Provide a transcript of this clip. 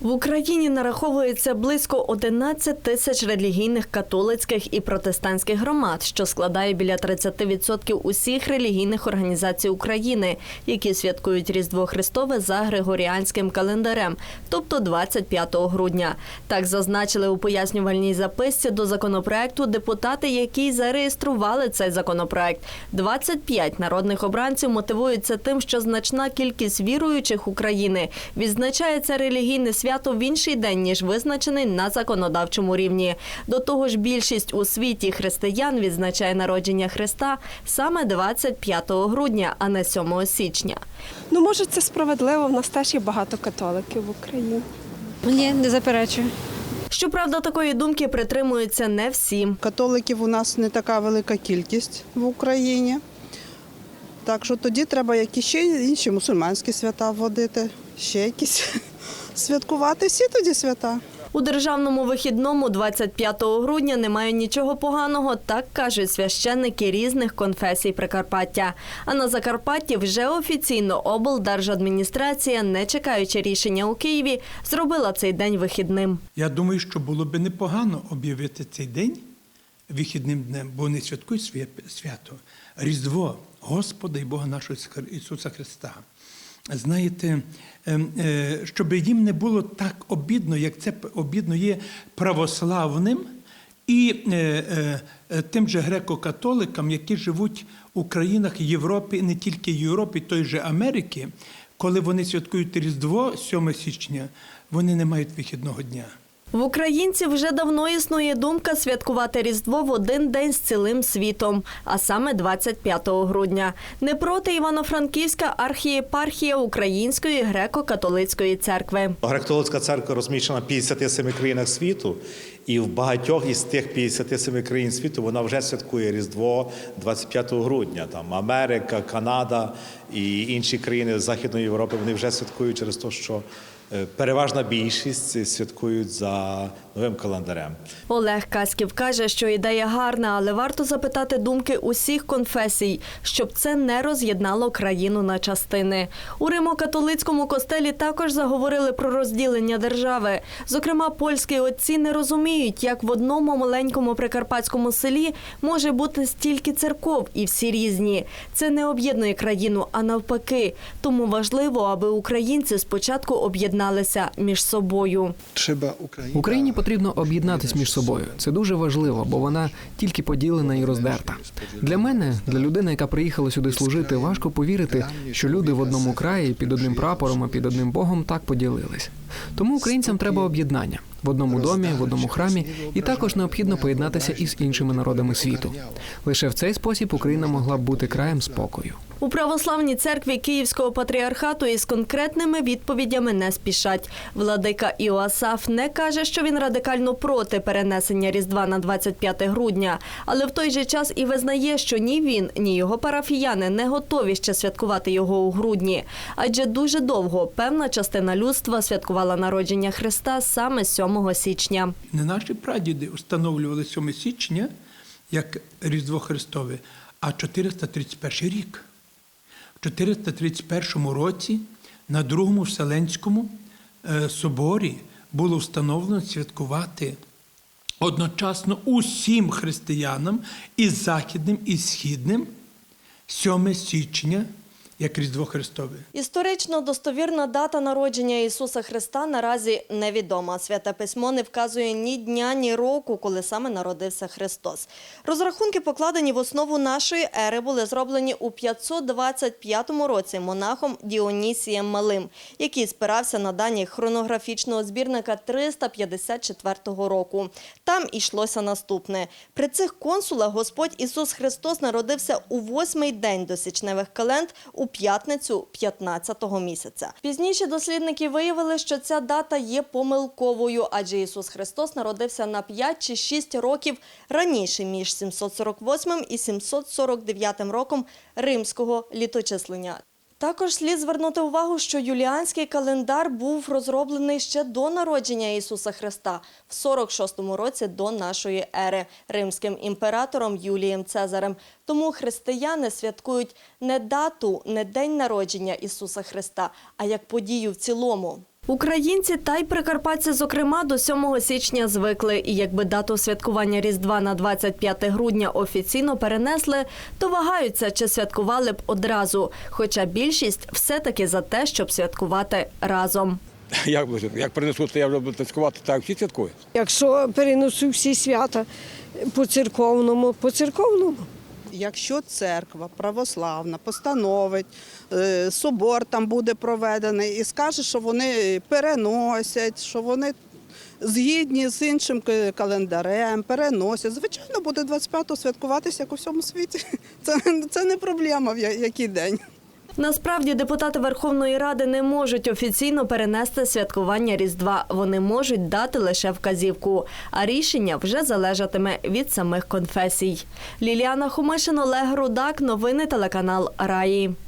В Україні нараховується близько 11 тисяч релігійних католицьких і протестантських громад, що складає біля 30% усіх релігійних організацій України, які святкують Різдво Христове за Григоріанським календарем, тобто 25 грудня. Так зазначили у пояснювальній записці до законопроекту депутати, які зареєстрували цей законопроект. 25 народних обранців мотивуються тим, що значна кількість віруючих України відзначає це релігійне свято в інший день, ніж визначений на законодавчому рівні. До того ж, більшість у світі християн відзначає народження Христа саме 25 грудня, а не 7 січня. Ну, може, це справедливо. В нас теж є багато католиків в Україні. Ні, не заперечую. Щоправда, такої думки притримуються не всі. Католиків у нас не така велика кількість в Україні. Так що тоді треба якісь ще інші мусульманські свята вводити, ще якісь святкувати всі тоді свята. У державному вихідному 25 грудня немає нічого поганого, так кажуть священники різних конфесій Прикарпаття. А на Закарпатті вже офіційно облдержадміністрація, не чекаючи рішення у Києві, зробила цей день вихідним. Я думаю, що було би непогано об'явити цей день вихідним днем, бо вони святкують своє свято, Різдво Господа і Бога нашого Ісуса Христа. Знаєте, ем, е, щоб їм не було так обідно, як це обідно є православним і е, е, тим же греко-католикам, які живуть у країнах Європи, не тільки Європи, той же Америки, коли вони святкують Різдво 7 січня, вони не мають вихідного дня. В українців вже давно існує думка святкувати Різдво в один день з цілим світом, а саме 25 грудня. Не проти Івано-Франківська архієпархія Української греко-католицької церкви. Греко-католицька церква розміщена в 57 країнах світу, і в багатьох із тих 57 країн світу вона вже святкує Різдво 25 грудня. Там Америка, Канада і інші країни Західної Європи вони вже святкують через те, що переважна більшість святкують за новим календарем. Олег Каськів каже, що ідея гарна, але варто запитати думки усіх конфесій, щоб це не роз'єднало країну на частини. У Римо-католицькому костелі також заговорили про розділення держави. Зокрема, польські отці не розуміють, як в одному маленькому прикарпатському селі може бути стільки церков, і всі різні. Це не об'єднує країну, а навпаки. Тому важливо, аби українці спочатку об'єдналися між собою. треба. Україні потрібно об'єднатись між собою. Це дуже важливо, бо вона тільки поділена і роздерта. Для мене, для людини, яка приїхала сюди служити, важко повірити, що люди в одному краї під одним прапором, і під одним богом так поділились. Тому українцям треба об'єднання в одному домі, в одному храмі, і також необхідно поєднатися із іншими народами світу. Лише в цей спосіб Україна могла б бути краєм спокою. У православній церкві Київського патріархату із конкретними відповідями не спішать. Владика Іоасаф не каже, що він радикально проти перенесення Різдва на 25 грудня, але в той же час і визнає, що ні він, ні його парафіяни не готові ще святкувати його у грудні. Адже дуже довго певна частина людства святкувала народження Христа саме 7 січня. Не наші прадіди встановлювали 7 січня як Різдво Христове, а 431 рік. В 431 році на Другому Вселенському е, соборі було встановлено святкувати одночасно усім християнам і західним, і східним 7 січня як Різдво Христове. Історично достовірна дата народження Ісуса Христа наразі невідома. Святе письмо не вказує ні дня, ні року, коли саме народився Христос. Розрахунки, покладені в основу нашої ери, були зроблені у 525 році монахом Діонісієм Малим, який спирався на дані хронографічного збірника 354 року. Там йшлося наступне: при цих консулах Господь Ісус Христос народився у восьмий день до січневих календ у п'ятницю 15-го місяця. Пізніше дослідники виявили, що ця дата є помилковою, адже Ісус Христос народився на 5 чи 6 років раніше між 748 і 749 роком римського літочислення. Також слід звернути увагу, що юліанський календар був розроблений ще до народження Ісуса Христа в 46-му році до нашої ери римським імператором Юлієм Цезарем. Тому християни святкують не дату, не день народження Ісуса Христа, а як подію в цілому. Українці та й прикарпатці, зокрема, до 7 січня звикли. І якби дату святкування Різдва на 25 грудня офіційно перенесли, то вагаються, чи святкували б одразу. Хоча більшість все-таки за те, щоб святкувати разом. Як буде? Як принесуть, то я вже буду святкувати, так всі святкують. Якщо перенесу всі свята по церковному, по церковному. Якщо церква православна постановить, е, собор там буде проведений і скаже, що вони переносять, що вони згідні з іншим календарем, переносять. Звичайно, буде 25-го святкуватися, як у всьому світі. Це, це не проблема, в який день. Насправді депутати Верховної Ради не можуть офіційно перенести святкування Різдва. Вони можуть дати лише вказівку, а рішення вже залежатиме від самих конфесій. Ліліана Хомишин, Олег Рудак. Новини телеканал Раї.